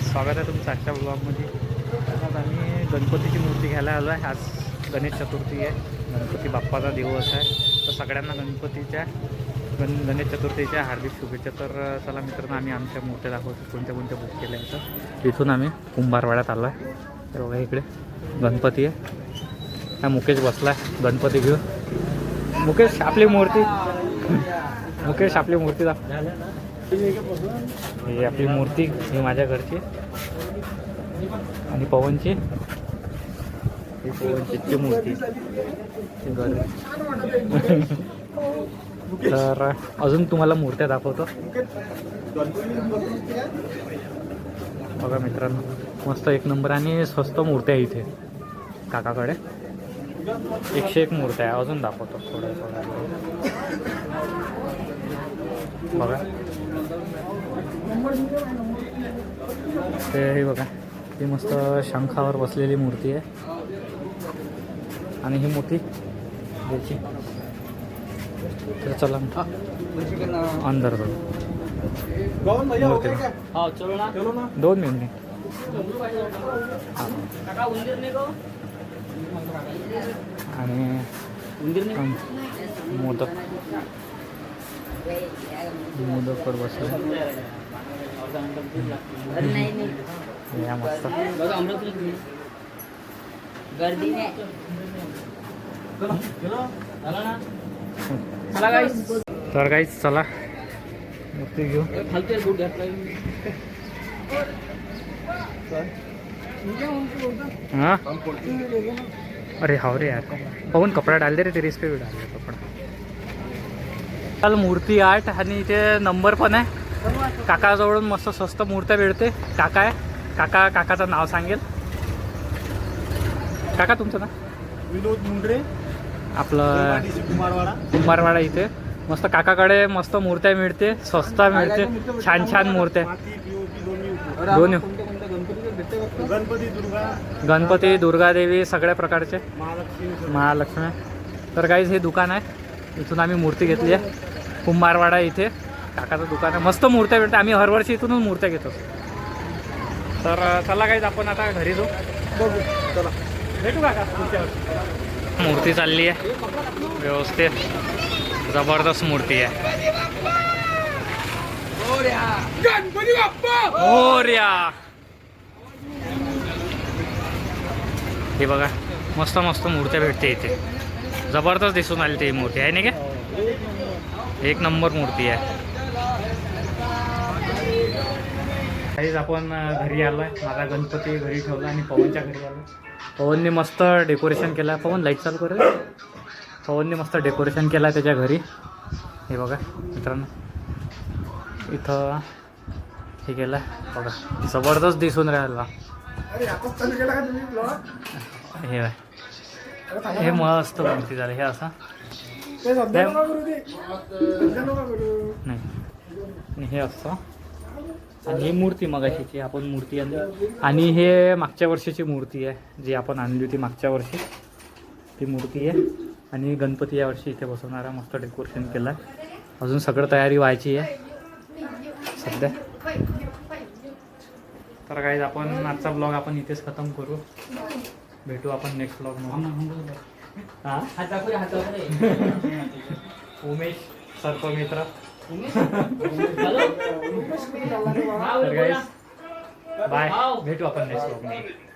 काही स्वागत आहे तुमचं आजच्या ब्लॉगमध्ये आज आम्ही गणपतीची मूर्ती घ्यायला आलो आहे. आज गणेश चतुर्थी आहे. गणपती बाप्पाचा दिवस आहे. तर सगळ्यांना गणपतीच्या गण गणेश चतुर्थीच्या हार्दिक शुभेच्छा. तर चला मित्रांनो आम्ही आमच्या मूर्त्या दाखवतो. कोणत्या कोणत्या बुक केल्या आहेत तर. इथून आम्ही कुंभारवाड्यात आलो आहे. तर बघा इकडे गणपती आहे. हा मुकेश बसला आहे. गणपती घेऊन. मुकेश आपली मूर्ती. मुकेश आपली मूर्ती दाखव. ही आपली मूर्ती ही माझ्या घरची. आणि पवनची. ही पवनची मूर्ती. तर अजून तुम्हाला मूर्त्या दाखवतो. बघा मित्रांनो मस्त एक नंबर आणि स्वस्त मूर्त्या आहे इथे. काकाकडे. एकशे एक मूर्त्या आहे. अजून दाखवतो थोड्या थोड्या बघा. ते हे बघा. ही मस्त शंखावर बसलेली मूर्ती आहे. आणि ही मोठी याची तर चला अंदर जाऊ. दोन मिनिट. आणि मोदक. मोदकवर बसले. गर्दी नाही. तर काही चला. मूर्ती घेऊ. हाँ? अरे हाव रे यार. पवन कपडा डाल दे रे तेरे इस पे भी डाल दे कपडा. काल मूर्ती आठ आणि इथे नंबर पण आहे. काकाजवळून मस्त स्वस्त मूर्त्या मिळते काका आहे. काका काकाचं नाव सांगेल. काका तुमचं ना विनोद मुंडरे आपलं कुमारवाडा. कुंभारवाडा इथे. मस्त काकाकडे मस्त मूर्त्या मिळते. स्वस्त मिळते. छान छान मूर्त्या. दोन्ही? गणपती दुर्गा. गणपती दुर्गादेवी सगळ्या प्रकारचे. महालक्ष्मी महालक्ष्मी. तर काहीच हे दुकान आहे. इथून आम्ही मूर्ती घेतली आहे. कुंभारवाडा इथे. काकाचं दुकान आहे. मस्त मूर्त्या भेटते आम्ही हरवर्षी इथूनच मूर्त्या घेतो. तर चला काहीच आपण आता घरी जाऊ. बघू. चला. भेटू काका. मूर्ती चालली आहे. व्यवस्थित. जबरदस्त मूर्ती आहे. हे बघा मस्त मस्त मूर्त्या भेटते इथे. जबरदस्त दिसून आली ती मूर्ती. आहे नाही का? एक नंबर मूर्ती आहे. काहीच आपण घरी आलो आहे माझा गणपती घरी ठेवला आणि पवनच्या घरी आलो पवनने मस्त डेकोरेशन केलं. आहे पवन लाइट चालू कर रे. पवनने मस्त डेकोरेशन केलं आहे त्याच्या घरी. हे बघा मित्रांनो. इथं हे केलं. आहे बघा जबरदस्त दिसून राहिला. हे बाय हे मस्त मूर्ती झालं. हे असं. नाही. आणि हे असतं आणि ही मूर्ती मगाशीची आपण मूर्ती आणली. आणि हे मागच्या वर्षीची मूर्ती आहे जी आपण आणली होती मागच्या वर्षी. ती मूर्ती आहे. आणि गणपती या वर्षी इथे बसवणार आहे मस्त डेकोरेशन केलं आहे अजून सगळं तयारी व्हायची आहे. सध्या. तर काही आपण आजचा ब्लॉग आपण इथेच खतम करू. भेटू आपण नेक्स्ट ब्लॉगमध्ये. हा. उमेश सर्पमित्र? तर guys, बाय भेटू आपण नेक्स्ट